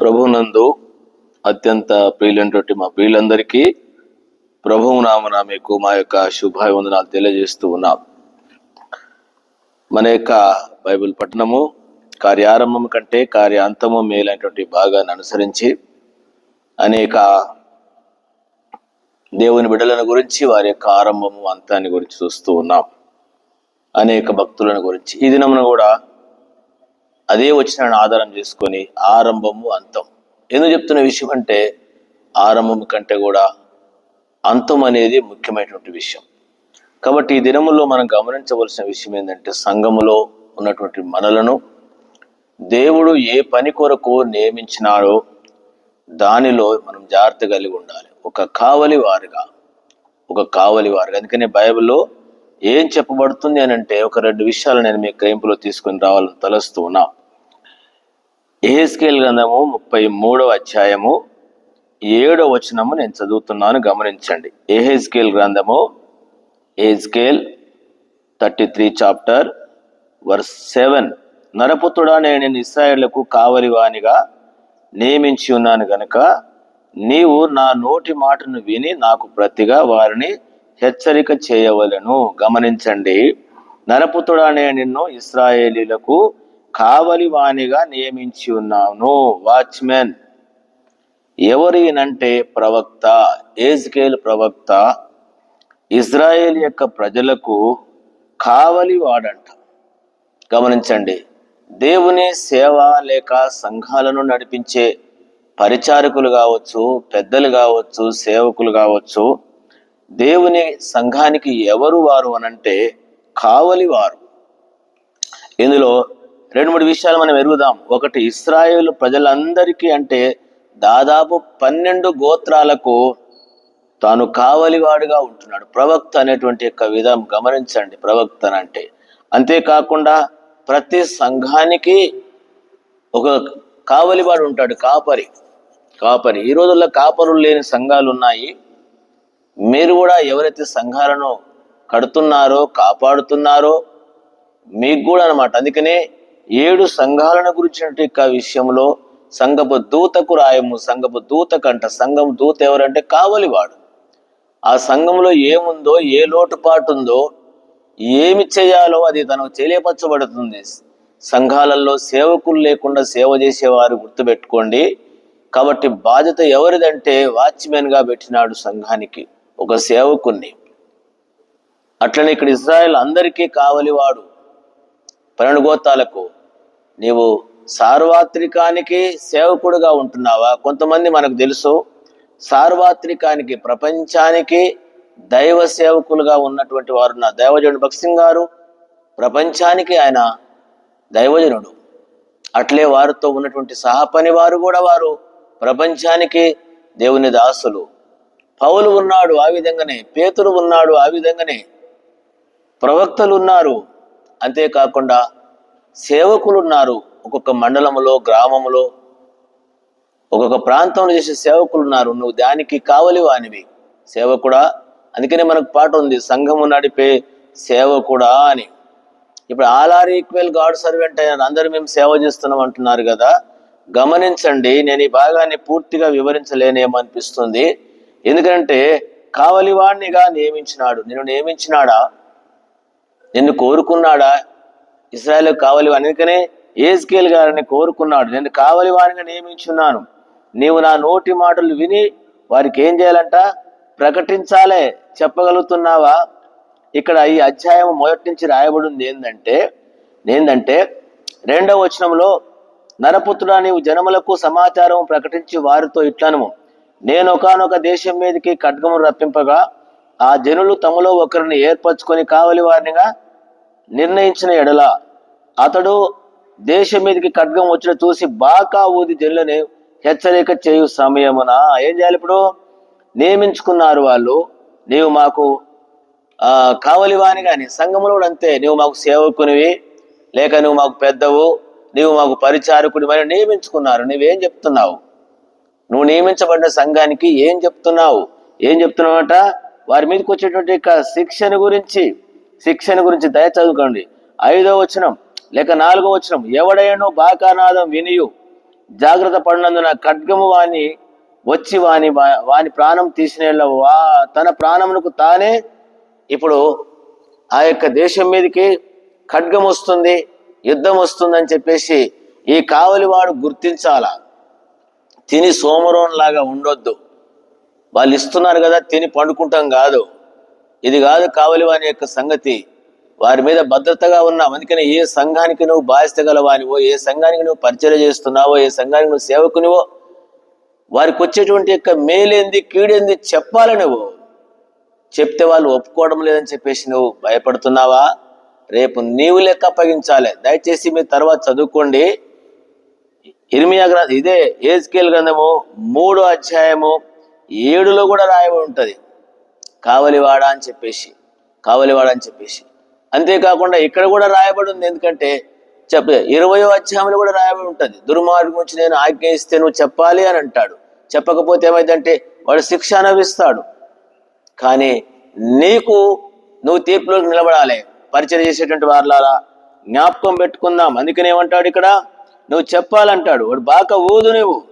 ప్రభునందు అత్యంత ప్రియులైనటువంటి మా ప్రియులందరికీ ప్రభువు నామన మీకు మా యొక్క శుభాభివందనాలు తెలియజేస్తూ ఉన్నాం. మన యొక్క బైబిల్ పట్టణము కార్యారంభం కంటే కార్యాంతము మేలైనటువంటి భాగాన్ని అనుసరించి అనేక దేవుని బిడ్డలను గురించి వారి యొక్క ఆరంభము అంతాన్ని గురించి చూస్తూ ఉన్నాం. అనేక భక్తులను గురించి. ఈ దినమున కూడా అదే వచ్చిన ఆధారం చేసుకొని ఆరంభము అంతం. ఎందుకు చెప్తున్న విషయం అంటే ఆరంభం కంటే కూడా అంతం అనేది ముఖ్యమైనటువంటి విషయం. కాబట్టి ఈ దినములో మనం గమనించవలసిన విషయం ఏంటంటే సంఘములో ఉన్నటువంటి మనలను దేవుడు ఏ పని కొరకు నియమించినాడో దానిలో మనం జాగ్రత్త కలిగి ఉండాలి. ఒక కావలి వారుగా ఒక కావలి వారుగా. అందుకని బైబిల్లో ఏం చెప్పబడుతుంది అని అంటే ఒక రెండు విషయాలు నేను మీ గ్రహింపులో తీసుకొని రావాలని తలస్తూ ఉన్నా. ఏహెస్కేల్ గ్రంథము ముప్పై మూడవ అధ్యాయము ఏడో వచనము నేను చదువుతున్నాను గమనించండి. ఏహెస్కేల్ గ్రంథము Ezekiel thirty three chapter verse seven. నరపుత్రుడా నేను ఇస్రాయేళ్ళకు కావలివానిగా నియమించి ఉన్నాను గనుక నీవు నా నోటి మాటను విని నాకు ప్రతిగా వారిని హెచ్చరిక చేయవలను. గమనించండి నరపుతుడనే నేను నిన్ను ఇస్రాయేలీలకు కావలి వాణిగా నియమించి ఉన్నాను వాచ్మెన్. ఎవరినంటే ప్రవక్త? ఏజ్కేల్ ప్రవక్త. ఇజ్రాయేల్ యొక్క ప్రజలకు కావలి వాడంట గమనించండి దేవుని సేవ లేక సంఘాలను నడిపించే పరిచారకులు కావచ్చు పెద్దలు కావచ్చు సేవకులు కావచ్చు దేవుని సంఘానికి ఎవరు వారు అనంటే కావలి వారు. ఇందులో రెండు మూడు విషయాలు మనం ఎరుగుదాం. ఒకటి ఇస్రాయేల్ ప్రజలందరికీ అంటే దాదాపు పన్నెండు గోత్రాలకు తాను కావలివాడుగా ఉంటున్నాడు. ప్రవక్త అనేటువంటి యొక్క విధం గమనించండి. ప్రవక్త అంటే అంతేకాకుండా ప్రతి సంఘానికి ఒక కావలివాడు ఉంటాడు. కాపరి. కాపరి. ఈ రోజుల్లో కాపరులు లేని సంఘాలు ఉన్నాయి మీరు కూడా ఎవరైతే సంఘాలను కడుతున్నారో కాపాడుతున్నారో మీకు కూడా అనమాట అందుకనే ఏడు సంఘాలను గురించిన విషయంలో సంఘపు దూతకు రాయము సంఘపు దూత కంట సంఘం దూత ఎవరంటే కావలివాడు. ఆ సంఘంలో ఏముందో ఏ లోటుపాటు ఉందో ఏమి చేయాలో అది తనకు తెలియపరచబడుతుంది. సంఘాలలో సేవకులు లేకుండా సేవ చేసేవారు గుర్తుపెట్టుకోండి. కాబట్టి బాధ్యత ఎవరిదంటే వాచ్మెన్గా పెట్టినాడు సంఘానికి. ఒక సేవకుణ్ణి. అట్లనే ఇక్కడ ఇజ్రాయెల్ అందరికీ కావలివాడు. పన్నెండు నీవు సార్వత్రికానికి సేవకుడుగా ఉంటున్నావా? కొంతమంది మనకు తెలుసు సార్వత్రికానికి ప్రపంచానికి దైవ సేవకులుగా ఉన్నటువంటి వారు నా దైవజనుడు భక్సింగ్ గారు ప్రపంచానికి ఆయన దైవజనుడు. అట్లే వారితో ఉన్నటువంటి సహపని వారు కూడా వారు. ప్రపంచానికి దేవుని దాసులు. పౌలు ఉన్నాడు ఆ విధంగానే పేతురు ఉన్నాడు ఆ విధంగానే ప్రవక్తలు ఉన్నారు. అంతేకాకుండా సేవకులు ఉన్నారు. ఒక్కొక్క మండలములో గ్రామములో ఒక్కొక్క ప్రాంతంలో చేసే సేవకులు ఉన్నారు. నువ్వు దానికి కావలి వానివి. సేవకుడా? అందుకనే మనకు పాట ఉంది సంఘము నడిపే సేవకుడా అని. ఇప్పుడు all are equal God servant అయిన అందరూ మేము సేవ చేస్తున్నాం అంటున్నారు కదా. గమనించండి నేను ఈ భాగాన్ని పూర్తిగా వివరించలేనేమో అనిపిస్తుంది. ఎందుకంటే కావలివాణ్ణిగా నియమించినాడు. నేను నియమించినాడా? నిన్ను కోరుకున్నాడా? ఇస్రాయల్ కావలి అందుకనే ఏజ్కేల్ గారిని కోరుకున్నాడు. నేను కావలి వారిగా నియమించున్నాను. నీవు నా నోటి మాటలు విని వారికి ఏం చేయాలంట? ప్రకటించాలే. చెప్పగలుగుతున్నావా? ఇక్కడ ఈ అధ్యాయం మొదటి నుంచి రాయబడింది ఏంటంటే ఏంటంటే రెండవ వచనంలో నరపుత్రుడా నీవు జనములకు సమాచారం ప్రకటించి వారితో ఇట్లనము. నేను ఒకనొక దేశం మీదకి ఖడ్గము రప్పింపగా ఆ జనులు తమలో ఒకరిని ఏర్పరచుకొని కావలి వారినిగా నిర్ణయించిన ఎడల అతడు దేశం మీదకి ఖడ్గం వచ్చిన చూసి బాకా ఊది జనులని హెచ్చరిక చేయు సమయమున ఏం చేయాలి ఇప్పుడు? నియమించుకున్నారు వాళ్ళు. నీవు మాకు ఆ కావలి వాని కానీ సంఘములో కూడా అంతే. నువ్వు మాకు సేవకునివి లేక నువ్వు మాకు పెద్దవు నీవు మాకు పరిచారకుడి మరి నియమించుకున్నారు. నువ్వేం చెప్తున్నావు? నువ్వు నియమించబడిన సంఘానికి ఏం చెప్తున్నావు? ఏం చెప్తున్నావట? వారి మీదకి వచ్చేటువంటి యొక్క శిక్షణ గురించి శిక్షణ గురించి దయ చదువుకోండి. ఐదో వచనం లేక నాలుగో వచనం ఎవడైనో బాకానాదం వినియు. జాగ్రత్త పడినందున ఖడ్గము వాని వచ్చి వాని వాని ప్రాణం తీసిన వా తన ప్రాణమునకు తానే ఇప్పుడు ఆ యొక్క దేశం మీదకి ఖడ్గం వస్తుంది యుద్ధం వస్తుందని చెప్పేసి ఈ కావలి వాడు తిని సోమరోన్లాగా ఉండొద్దు. వాళ్ళు ఇస్తున్నారు కదా తిని పండుకుంటాం కాదు. ఇది కాదు కావలి వాని యొక్క సంగతి. వారి మీద భద్రతగా ఉన్నావు అందుకని ఏ సంఘానికి నువ్వు బాధ్యత గలవానివో ఏ సంఘానికి నువ్వు పరిచయం చేస్తున్నావో ఏ సంఘానికి నువ్వు సేవకునివో వారికి వచ్చేటువంటి యొక్క మేలేంది కీడేంది చెప్పాలి నువ్వు. చెప్తే వాళ్ళు ఒప్పుకోవడం లేదని చెప్పేసి నువ్వు భయపడుతున్నావా? రేపు నీవు లెక్క అప్పగించాలి దయచేసి మీ తర్వాత చదువుకోండి. ఇర్మియా గ్రంథ ఇదే ఏజ్కేల్ గ్రంథము మూడో అధ్యాయము ఏడులో కూడా రాయబడి ఉంటుంది. కావలివాడ అని చెప్పేసి కావలివాడ అని చెప్పేసి. అంతేకాకుండా ఇక్కడ కూడా రాయబడి ఉంది. ఎందుకంటే చెప్ప ఇరవయో అధ్యాయంలో కూడా రాయబడి ఉంటుంది. దుర్మార్గం గురించి నేను ఆజ్ఞయిస్తే ఇస్తే నువ్వు చెప్పాలి అని అంటాడు. చెప్పకపోతే ఏమైందంటే వాడు శిక్ష అనుభవిస్తాడు. కానీ నీకు నువ్వు తీర్పులోకి నిలబడాలి. పరిచయం చేసేటువంటి వారులారా జ్ఞాపకం పెట్టుకుందాం. అందుకనేమంటాడు ఇక్కడ? నువ్వు చెప్పాలంటాడు. వాడు బాగా ఊదు నువ్వు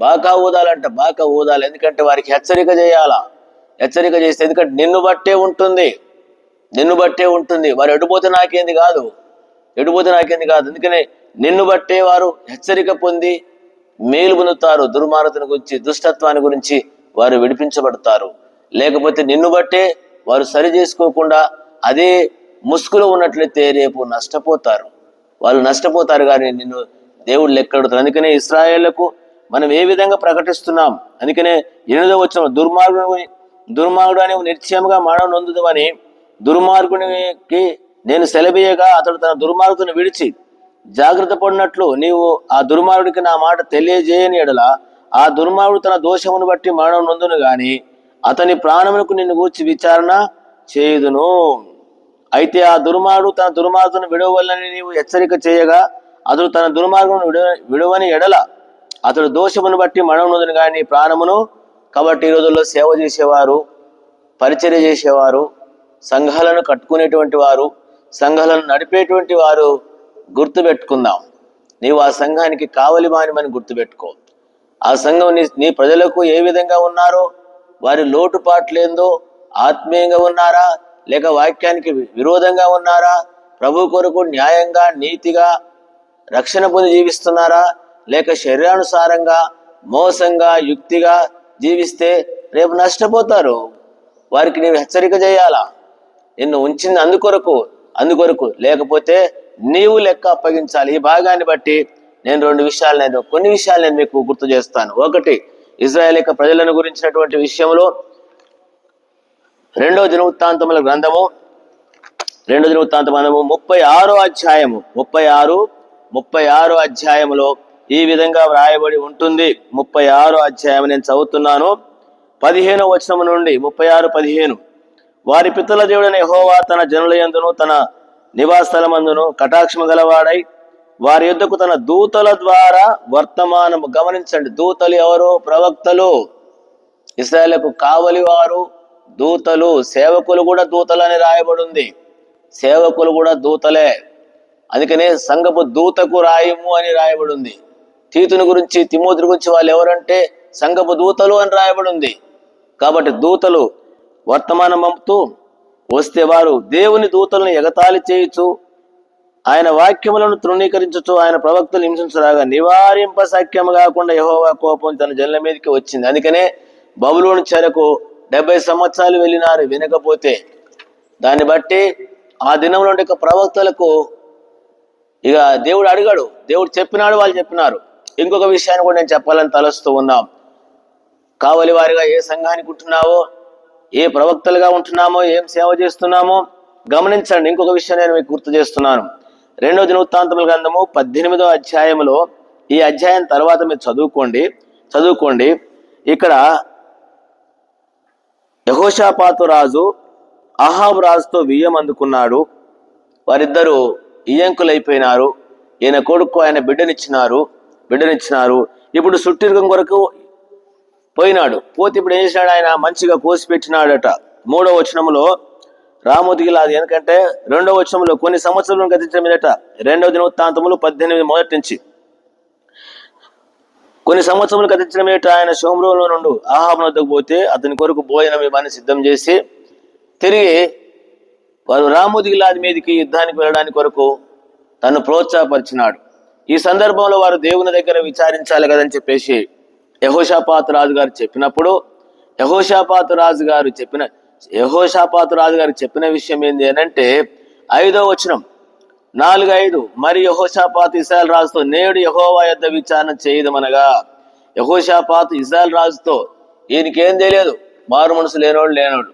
బాగా ఊదాలంట బాగా ఊదాలి. ఎందుకంటే వారికి హెచ్చరిక చేయాలా? హెచ్చరిక చేస్తే ఎందుకంటే నిన్ను బట్టే ఉంటుంది. నిన్ను బట్టే ఉంటుంది. వారు ఎడిపోతే నాకేంది కాదు? ఎడిపోతే నాకేంది కాదు? అందుకనే నిన్ను బట్టే వారు హెచ్చరిక పొంది మేలు పొందుతారు. దుర్మార్గతను గురించి దుష్టత్వాన్ని గురించి వారు విడిపించబడతారు. లేకపోతే నిన్ను బట్టే వారు సరి చేసుకోకుండా అదే ముసుగులో ఉన్నట్లయితే రేపు నష్టపోతారు. వాళ్ళు నష్టపోతారు కానీ నిన్ను దేవుడు లెక్కడుతారు అందుకనే ఇస్రాయేళ్ళకు మనం ఏ విధంగా ప్రకటిస్తున్నాం? అందుకనే ఎనిమిదో వచ్చిన దుర్మార్గుడు దుర్మార్గుడు అని నిశ్చయంగా మానవ నొందుదు అని దుర్మార్గునికి నేను సెలబీయగా అతడు తన దుర్మార్గుని విడిచి జాగ్రత్త పడినట్లు నీవు ఆ దుర్మార్గుడికి నా మాట తెలియజేయని ఎడల ఆ దుర్మార్గుడు తన దోషమును బట్టి మరణం నొందును గాని అతని ప్రాణమునకు నిన్ను గూర్చి విచారణ చేయుదును. అయితే ఆ దుర్మార్గుడు తన దుర్మార్గును విడవలని నీవు హెచ్చరిక చేయగా అతడు తన దుర్మార్గును విడ విడవని ఎడల. అతడు దోషమును బట్టి మరణం కానీ ప్రాణమును కాబట్టి ఈ రోజుల్లో సేవ చేసేవారు పరిచర్య చేసేవారు సంఘాలను కట్టుకునేటువంటి వారు సంఘాలను నడిపేటువంటి వారు గుర్తుపెట్టుకుందాం. నీవు ఆ సంఘానికి కావలి మానిమని గుర్తుపెట్టుకో. ఆ సంఘం నీ నీ ప్రజలకు ఏ విధంగా ఉన్నారో వారి లోటుపాట్లేందో ఆత్మీయంగా ఉన్నారా లేక వాక్యానికి విరోధంగా ఉన్నారా? ప్రభు కొరకు న్యాయంగా నీతిగా రక్షణ పొంది జీవిస్తున్నారా? లేక శరీరానుసారంగా మోసంగా యుక్తిగా జీవిస్తే రేపు నష్టపోతారు? వారికి నీవు హెచ్చరిక చేయాలా? నిన్ను ఉంచింది అందుకొరకు అందుకొరకు లేకపోతే నీవు లెక్క అప్పగించాలి. ఈ భాగాన్ని బట్టి నేను రెండు విషయాలు నేను కొన్ని విషయాలు నేను మీకు గుర్తు చేస్తాను. ఒకటి ఇజ్రాయల్ యొక్క ప్రజలను గురించినటువంటి విషయంలో రెండో దినవృత్తాంతముల గ్రంథము. రెండో దినవృత్తాంత గ్రంథము ముప్పై ఆరో అధ్యాయము. ముప్పై ఆరు ముప్పై ఆరో అధ్యాయములో ఈ విధంగా వ్రాయబడి ఉంటుంది. ముప్పై ఆరో అధ్యాయం నేను చదువుతున్నాను. పదిహేను వచనం నుండి ముప్పై ఆరు పదిహేను. వారి పితల దేవుడైన యహోవా తన జనుల యందును తన నివాసస్థలమందును కటాక్షము గలవాడై వారి యుద్ధకు తన దూతల ద్వారా వర్తమానము గమనించండి. దూతలు ఎవరు? ప్రవక్తలు. ఇస్రాయలకు కావలి వారు దూతలు సేవకులు కూడా దూతలని రాయబడింది. సేవకులు కూడా దూతలే. అందుకనే సంగపు దూతకు రాయము అని రాయబడింది. తీతుని గురించి తిమోతుని గురించి వాళ్ళు ఎవరంటే సంగపు దూతలు అని రాయబడింది. కాబట్టి దూతలు వర్తమానం పంపుతూ వస్తే వారు దేవుని దూతలను ఎగతాళి చేయుచు ఆయన వాక్యములను తృణీకరించచ్చు ఆయన ప్రవక్తలు హింసించరాగా నివారింప సఖ్యము కాకుండా యహోవా కోపం తన జన్ల మీదకి వచ్చింది. అందుకనే బబులోని చెరకు డెబ్బై సంవత్సరాలు వెళ్ళినారు వినకపోతే. దాన్ని బట్టి ఆ దినంలో ఉండే ప్రవక్తలకు ఇక దేవుడు అడిగాడు. దేవుడు చెప్పినాడు వాళ్ళు చెప్పినారు. ఇంకొక విషయాన్ని కూడా నేను చెప్పాలని తలస్తూ ఉన్నాం. కావలి వారిగా ఏ సంఘానికి ఉంటున్నావో ఏ ప్రవక్తలుగా ఉంటున్నామో ఏం సేవ చేస్తున్నామో గమనించండి. ఇంకొక విషయం నేను మీకు గుర్తు చేస్తున్నాను. రెండో దినవృత్తాంతముల గ్రంథము పద్దెనిమిదో అధ్యాయంలో ఈ అధ్యాయం తర్వాత మీరు చదువుకోండి. చదువుకోండి. ఇక్కడ యహోషాపాతు రాజు అహాబ్ రాజుతో వియ్యం అందుకున్నాడు. వారిద్దరూ ఇయంకులైపోయినారు ఈయన కొడుకు ఆయన బిడ్డనిచ్చినారు. బిడ్డనిచ్చినారు. ఇప్పుడు సుట్టిర్గం కొరకు పోయినాడు. పోతే ఇప్పుడు ఏం చేసినాడు ఆయన? మంచిగా కోసి పెట్టినాడట. మూడో వచనంలో రామోదిగిలాది ఎందుకంటే రెండో వచనంలో కొన్ని సంవత్సరాలను గతించడం మీదట రెండవ దినవృత్తాంతములు పద్దెనిమిది మొదటి నుంచి. కొన్ని సంవత్సరములు కథించిన మీట ఆయన సోమరంలో నుండి ఆహాబు వద్దకు పోతే అతని కొరకు భోజనం ఇవ్వని సిద్ధం చేసి తిరిగి వారు రాముదిగిలాది మీదకి యుద్ధానికి వెళ్ళడానికి కొరకు తను ప్రోత్సాహపరిచినాడు. ఈ సందర్భంలో వారు దేవుని దగ్గర విచారించాలి కదని చెప్పేసి యహోషాపాత రాజు గారు చెప్పినప్పుడు యహోషాపాత రాజు గారు చెప్పిన యహోషాపాత రాజు గారు చెప్పిన విషయం ఏంటి అని అంటే ఐదో వచనం నాలుగు ఐదు మరి యహోషాపాత్ ఇస్రాయల్ రాజుతో నేడు యహోవా యొద్ద విచారణ చేయదమనగా యహోషాపాత్ ఇస్రాయల్ రాజుతో ఈయనకేం తెలియదు మారు మనసు లేనోడు లేనోడు.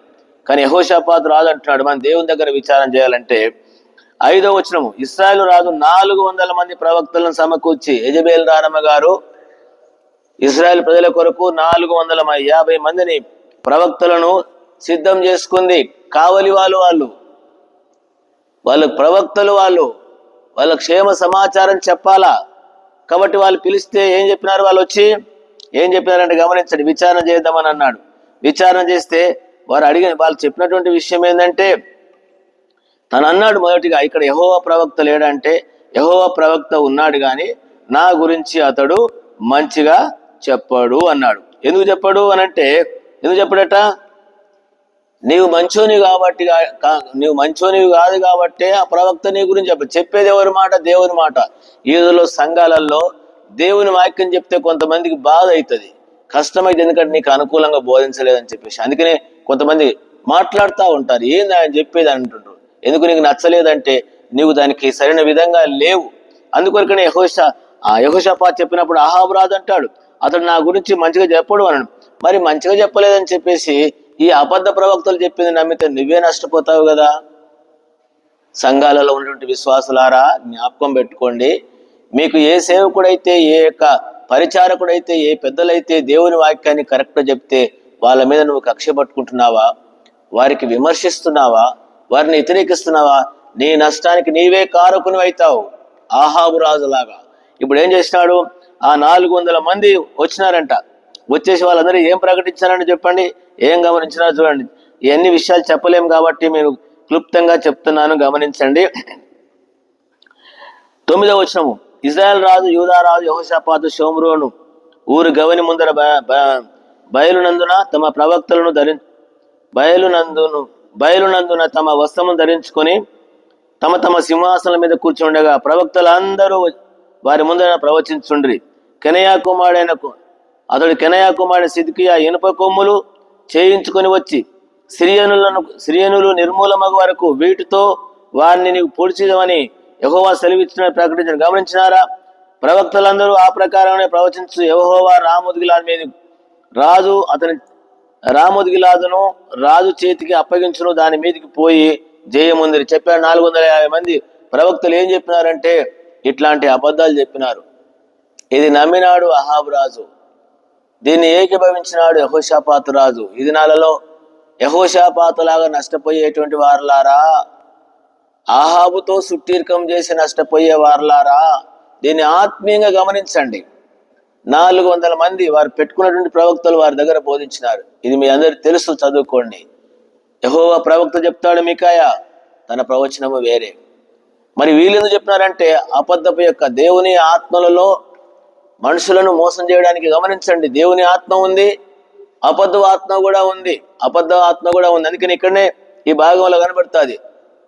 కానీ యహోషాపాత్ రాజు అంటున్నాడు మన దేవుని దగ్గర విచారణ చేయాలంటే ఐదో వచనము ఇస్రాయల్ రాజు నాలుగు వందల మంది ప్రవక్తలను సమకూర్చి యజబేల్ రానమ్మ గారు ఇస్రాయల్ ప్రజల కొరకు నాలుగు వందల యాభై మందిని ప్రవక్తలను సిద్ధం చేసుకుంది కావలి వాళ్ళు వాళ్ళు. వాళ్ళ ప్రవక్తలు వాళ్ళు వాళ్ళ క్షేమ సమాచారం చెప్పాలా? కాబట్టి వాళ్ళు పిలిస్తే ఏం చెప్పినారు వాళ్ళు వచ్చి? ఏం చెప్పినారంటే గమనించండి విచారణ చేద్దామని అన్నాడు. విచారణ చేస్తే వారు అడిగిన వాళ్ళు చెప్పినటువంటి విషయం ఏంటంటే తను అన్నాడు మొదటిగా ఇక్కడ యహోవా ప్రవక్త లేడంటే యహోవా ప్రవక్త ఉన్నాడు కానీ నా గురించి అతడు మంచిగా చెప్పాడు అన్నాడు. ఎందుకు చెప్పాడు అని అంటే ఎందుకు చెప్పాడట? నీవు మంచోని కాబట్టి నీవు మంచోనివి కాదు కాబట్టే ఆ ప్రవక్త నీ గురించి చెప్ప చెప్పేది ఎవరి మాట? దేవుని మాట. ఈదులో సంఘాలలో దేవుని వాక్యం చెప్తే కొంతమందికి బాధ అవుతుంది కష్టమైతే ఎందుకంటే నీకు అనుకూలంగా బోధించలేదని చెప్పేసి. అందుకనే కొంతమంది మాట్లాడుతూ ఉంటారు. ఏంది ఆయన చెప్పేది అంటుండ్రు? ఎందుకు నీకు నచ్చలేదంటే నీవు దానికి సరైన విధంగా లేవు. అందుకొరకనే యహోష ఆ యహోషపా చెప్పినప్పుడు అహాబు రాదు అంటాడు అతడు నా గురించి మంచిగా చెప్పడు అన్నాడు మరి మంచిగా చెప్పలేదని చెప్పేసి ఈ అబద్ధ ప్రవక్తలు చెప్పింది నమ్మితే నువ్వే నష్టపోతావు కదా? సంఘాలలో ఉన్నటువంటి విశ్వాసులారా జ్ఞాపకం పెట్టుకోండి. మీకు ఏ సేవకుడైతే ఏ యొక్క పరిచారకుడైతే ఏ పెద్దలైతే దేవుని వాక్యాన్ని కరెక్ట్గా చెప్తే వాళ్ళ మీద నువ్వు కక్ష పట్టుకుంటున్నావా? వారికి విమర్శిస్తున్నావా? వారిని వ్యతిరేకిస్తున్నావా? నీ నష్టానికి నీవే కారకుని అవుతావు. ఆహాబు రాజులాగా. ఇప్పుడు ఏం చేసినాడు? ఆ నాలుగు వందల మంది వచ్చినారంట. వచ్చేసి వాళ్ళందరూ ఏం ప్రకటించారని చెప్పండి? ఏం గమనించినారో చూడండి. ఇవన్నీ విషయాలు చెప్పలేము కాబట్టి నేను క్లుప్తంగా చెప్తున్నాను గమనించండి. తొమ్మిదవ వచనము. ఇజ్రాయెల్ రాజు యూదా రాజు యహోషాపాతు షోమ్రోను ఊరు గవని ముందర బ- బ- బయలునందున తమ ప్రవక్తలను ధరి బయలునందును బయలునందున తమ వస్త్రము ధరించుకొని తమ తమ సింహాసనం మీద కూర్చుండగా ప్రవక్తలందరూ వారి ముందర ప్రవచించుండ్రి. కనయా కుమారుడైన కు- అతడు కెనయా కుమారుడు సిద్కియా ఇనుప కొమ్ములు చేయించుకొని వచ్చి సిరియనులను సిరియనులు నిర్మూలమగు వరకు వీటితో వారిని నీకు పొడిచిదమని యహోవా సెలవిచ్చిన ప్రకటించిన. గమనించినారా? ప్రవక్తలందరూ ఆ ప్రకారమే ప్రవచించు. యహోవా రాముద్గిలాద్ మీద రాజు అతని రాముద్గిలాదును రాజు చేతికి అప్పగించును. దాని మీదకి పోయి జయముందిరి. చెప్పారు నాలుగు వందల యాభై మంది ప్రవక్తలు ఏం చెప్పినారంటే ఇట్లాంటి అబద్ధాలు చెప్పినారు. ఇది నమ్మినాడు అహాబ్ రాజు. దీన్ని ఏకీభవించినాడు యహోషాపాతు రాజు. ఈ దినాలలో యహోషాపాతులాగా నష్టపోయేటువంటి వారులారా? ఆహాబుతో సుట్టీర్కం చేసి నష్టపోయే వారులారా? దీన్ని ఆత్మీయంగా గమనించండి. నాలుగు వందల మంది వారు పెట్టుకున్నటువంటి ప్రవక్తలు వారి దగ్గర బోధించినారు. ఇది మీ అందరికి తెలుసు చదువుకోండి. యహోవా ప్రవక్త చెప్తాడు మీకాయ తన ప్రవచనము వేరే. మరి వీళ్ళు ఎందుకు చెప్పినారంటే అబద్ధపు యొక్క దేవుని ఆత్మలలో మనుషులను మోసం చేయడానికి గమనించండి. దేవుని ఆత్మ ఉంది అబద్ధ ఆత్మ కూడా ఉంది అబద్ధ ఆత్మ కూడా ఉంది. అందుకని ఇక్కడనే ఈ భాగంలో కనబడుతుంది.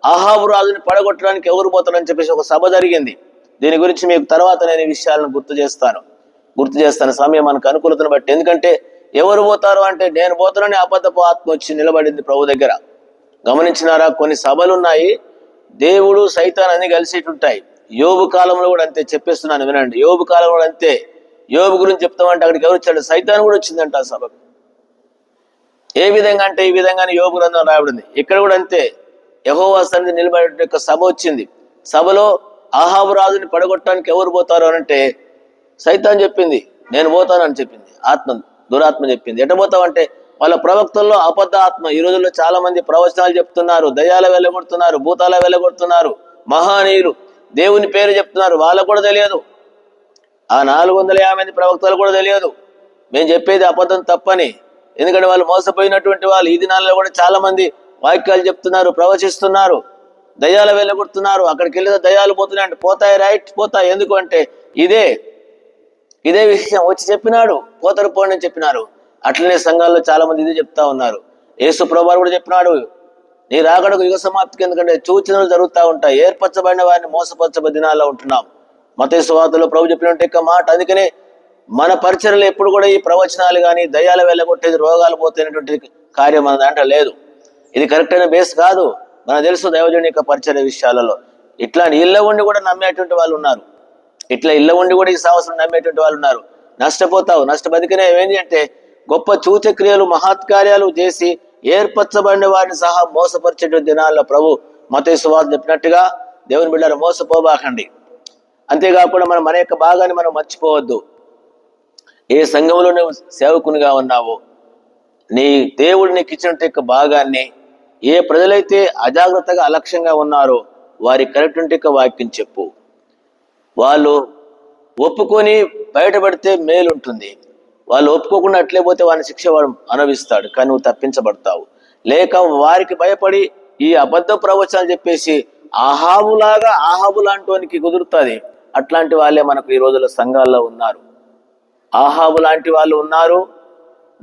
ఆహాబు రాజుని పడగొట్టడానికి ఎవరు పోతారని చెప్పేసి ఒక సభ జరిగింది. దీని గురించి మీకు తర్వాత నేను విషయాలను గుర్తు చేస్తాను. గుర్తు చేస్తాను. సమయం మనకు అనుకూలతను బట్టి. ఎందుకంటే ఎవరు పోతారు అంటే నేను పోతానని అబద్ధపు ఆత్మ వచ్చి నిలబడింది ప్రభు దగ్గర. గమనించినారా? కొన్ని సభలు ఉన్నాయి దేవుడు సైతాన్ అన్ని ఉంటాయి. యోబు కాలంలో కూడా అంతే చెప్పేస్తున్నాను వినండి. యోబు కాలంలో కూడా అంతే. యోబు గురించి చెప్తామంటే అక్కడికి ఎవరు వచ్చాడు? సైతాన్ కూడా వచ్చిందంట ఆ సభకు. ఏ విధంగా అంటే ఈ విధంగానే యోబు గ్రంథం రాయబడింది. ఇక్కడ కూడా అంతే. యహోవా సన్నిధి నిలబడే యొక్క సభ వచ్చింది. సభలో ఆహాబు రాజుని పడగొట్టడానికి ఎవరు పోతారు అని అంటే సైతాన్ చెప్పింది. నేను పోతాను అని చెప్పింది. ఆత్మ దురాత్మ చెప్పింది. ఎట పోతావంటే వాళ్ళ ప్రవక్తల్లో అబద్ధ ఆత్మ. ఈ రోజుల్లో చాలా మంది ప్రవచనాలు చెప్తున్నారు. దయాల వెళ్ళగొడుతున్నారు భూతాల వెళ్ళగొడుతున్నారు మహానీయులు. దేవుని పేరు చెప్తున్నారు వాళ్ళకు కూడా తెలియదు. ఆ నాలుగు వందల యాభై మంది ప్రవక్తలు కూడా తెలియదు. మేము చెప్పేది అబద్ధం తప్పని. ఎందుకంటే వాళ్ళు మోసపోయినటువంటి వాళ్ళు. ఈ దినాల్లో కూడా చాలా మంది వాక్యాలు చెప్తున్నారు ప్రవచిస్తున్నారు దయాలు వెళ్ళగొడుతున్నారు అక్కడికి వెళ్తే దయాలు పోతున్నాయి అంటే పోతాయి రైట్ పోతాయి. ఎందుకు అంటే ఇదే ఇదే విషయం వచ్చి చెప్పినాడు. పోతరు పోండి అని చెప్పినారు. అట్లనే సంఘాల్లో చాలా మంది ఇది చెప్తా ఉన్నారు. యేసు ప్రభావారు కూడా చెప్పినాడు నీ రాగడకు యుగ సమాప్తికి ఎందుకంటే సూచనలు జరుగుతూ ఉంటాయి. ఏర్పరచబడిన వారిని మోసపరచబడి దినాల్లో ఉంటున్నాం. మత సువార్తలో ప్రభు చెప్పినట్టు యొక్క మాట. అందుకనే మన పరిచయలు ఎప్పుడు కూడా ఈ ప్రవచనాలు కానీ దయ్యాలు వెళ్ళగొట్టేది రోగాలు పోతేనటువంటి కార్యం మన దాంట్లో లేదు. ఇది కరెక్ట్ అయిన బేస్ కాదు. మనకు తెలుసు దైవజుని యొక్క పరిచయ విషయాలలో. ఇట్లా ఇళ్ళ ఉండి కూడా నమ్మేటువంటి వాళ్ళు ఉన్నారు. ఇట్లా ఇళ్ళ ఉండి కూడా ఈ సాహసం నమ్మేటువంటి వాళ్ళు ఉన్నారు. నష్టపోతావు నష్టబతికినే ఏమైంది అంటే గొప్ప చూచక్రియలు మహత్కార్యాలు చేసి ఏర్పరచబడిన వారిని సహా మోసపరిచే దినాల్లో ప్రభు మత విశ్వాసం చెప్పినట్టుగా దేవుని బిడ్డలు మోసపోబాకండి. అంతేకాకుండా మనం మన యొక్క భాగాన్ని మనం మర్చిపోవద్దు. ఏ సంఘంలో నువ్వు సేవకునిగా ఉన్నావో నీ దేవుడు నీకు ఇచ్చినట్టు యొక్క భాగాన్ని ఏ ప్రజలైతే అజాగ్రత్తగా అలక్ష్యంగా ఉన్నారో వారి కరెక్ట్ యొక్క వాక్యం చెప్పు. వాళ్ళు ఒప్పుకొని బయటపడితే మేలు ఉంటుంది వాళ్ళు ఒప్పుకోకుండా అట్లే పోతే వాని శిక్ష వాడు అనుభవిస్తాడు కానీ నువ్వు తప్పించబడతావు. లేక వారికి భయపడి ఈ అబద్ధ ప్రవచనాలు చెప్పేసి ఆహాబులాగా ఆహాబు లాంటి కుదురుతుంది. అట్లాంటి వాళ్ళే మనకు ఈ రోజుల సంఘాల్లో ఉన్నారు. ఆహాబు లాంటి వాళ్ళు ఉన్నారు.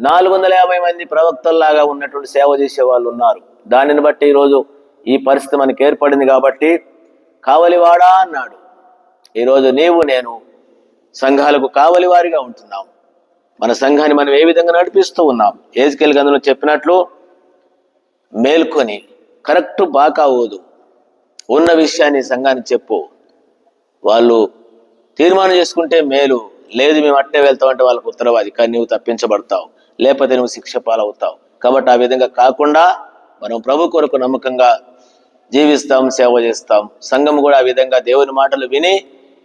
నాలుగు వందల యాభై మంది ప్రవక్తల్లాగా ఉన్నటువంటి సేవ చేసే వాళ్ళు ఉన్నారు. దానిని బట్టి ఈరోజు ఈ పరిస్థితి మనకి ఏర్పడింది కాబట్టి కావలివాడా అన్నాడు. ఈరోజు నీవు నేను సంఘాలకు కావలివారిగా ఉంటున్నాము ఉంటున్నాం. మన సంఘాన్ని మనం ఏ విధంగా నడిపిస్తూ ఉన్నాం? ఏజ్కెల్ గంధంలో చెప్పినట్లు మేల్కొని కరెక్ట్ బాగా అవ్వదు ఉన్న విషయాన్ని సంఘానికి చెప్పు. వాళ్ళు తీర్మానం చేసుకుంటే మేలు. లేదు మేము అట్టే వెళ్తామంటే వాళ్ళకు ఉత్తరవాది. కానీ నువ్వు తప్పించబడతావు. లేకపోతే నువ్వు శిక్ష పాలవుతావు. కాబట్టి ఆ విధంగా కాకుండా మనం ప్రభు కొరకు నమ్మకంగా జీవిస్తాం సేవ చేస్తాం. సంఘం కూడా ఆ విధంగా దేవుని మాటలు విని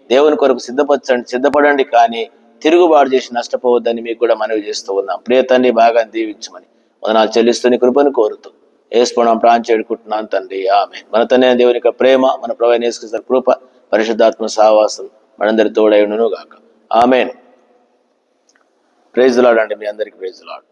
దేవుని కొరకు సిద్ధపరచండి సిద్ధపడండి. కానీ తిరుగుబాటు చేసి నష్టపోవద్దని మీకు కూడా మనవి చేస్తూ ఉన్నాం. ప్రియతండ్రి బాగా దీవించమని వదనాలు చెల్లిస్తుని కృపను కోరుతూ వేసుకోవడం ప్రాణం చేడుకుంటున్నాను తండ్రి. ఆమె మన తండ్రి దేవుని యొక్క ప్రేమ మన ప్రవణ కృప పరిశుద్ధాత్మ సహవాసం మనందరి తోడైనను గాక ఆమెన్. ప్రైజ్ లాడ్ అండి మీ అందరికి ప్రైజ్ లాడ్